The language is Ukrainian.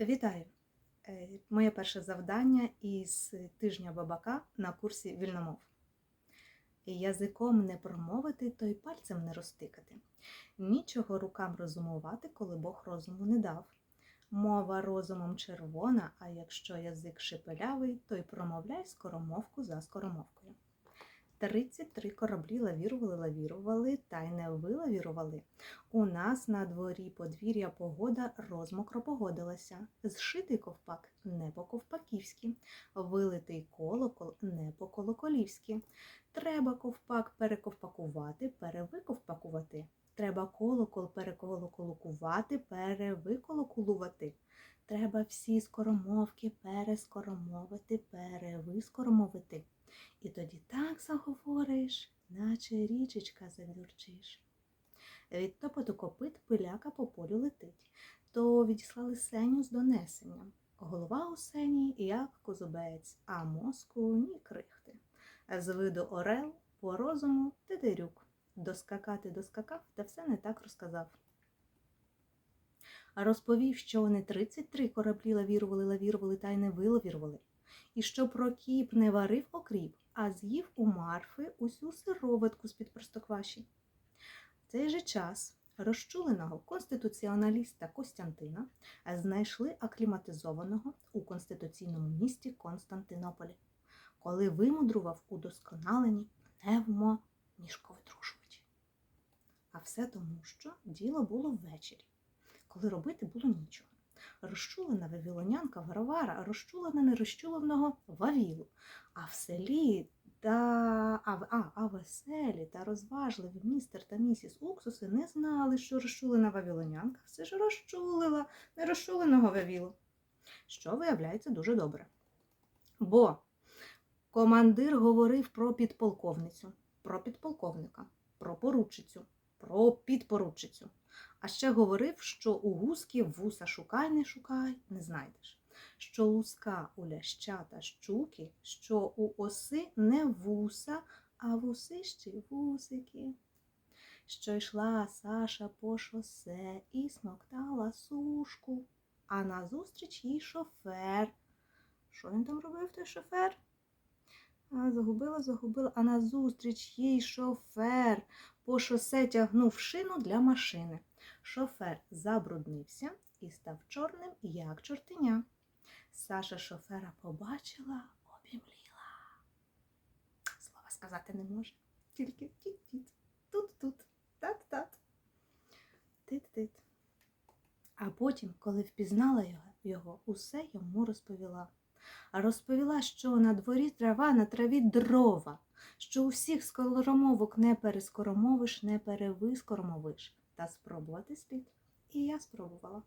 Вітаю! Е, Моє перше завдання із тижня бабака на курсі вільномов. Язиком не промовити, то й пальцем не розтикати. Нічого рукам розумувати, коли Бог розуму не дав. Мова розумом червона, а якщо язик шепелявий, то й промовляй скоромовку за скоромовкою. 33 кораблі лавірували, лавірували, та й не вилавірували. У нас на дворі подвір'я погода розмокро погодилася. Зшитий ковпак не по-ковпаківськи, вилитий колокол не по-колоколівськи. Треба ковпак перековпакувати, перевиковпакувати. Треба колокол переколоколукувати, перевиколокулувати. Треба всі скоромовки перескоромовити, перевискоромовити. І тоді так заговориш, наче річечка завірчиш. Від топоту копит пиляка по полю летить, то відіслали сеню з донесенням. Голова у сені, як козубець, а мозку ні крихти. З виду орел, по розуму тедерюк. Доскакати доскакав, та все не так розказав. Розповів, що вони 33 кораблі лавірували, лавірували та й не вилавірували. І що Прокіп не варив окріп, а з'їв у Марфи усю сироватку з-під простокваші. В цей же час розчуленого конституціоналіста Костянтина знайшли акліматизованого у конституційному місті Константинополі, коли вимудрував удосконалені пневмоніжковитрушувачі. А все тому, що діло було ввечері, коли робити було нічого. Розчулена вавілонянка Варвара, розчулена нерозчуленого Вавілу, а в селі та а, а, а веселі та розважливі містер та місіс Уксуси не знали, що розчулена вавілонянка все ж розчулила нерозчуленого Вавілу, що виявляється дуже добре. Бо командир говорив про підполковницю, про підполковника, про поручицю, про підпоручицю. А ще говорив, що у гуски вуса шукай, не шукай, не знайдеш. Що луска у ляща та щуки, що у оси не вуса, а вуси ще й вусики. Що йшла Саша по шосе і смоктала сушку, а назустріч їй шофер. Що він там робив, той шофер? А, загубила, загубила, а назустріч їй шофер по шосе тягнув шину для машини. Шофер забруднився і став чорним, як чортеня. Саша шофера побачила, обімліла. Слова сказати не може. Тільки тіт-тіт, тут-тут, тат-тат, тит-тит. А потім, коли впізнала його, його, усе йому розповіла. А розповіла, що на дворі трава на траві дрова, що усіх скоромовок не перескоромовиш, не перевискоромовиш. Та спробувати слід. І я спробувала.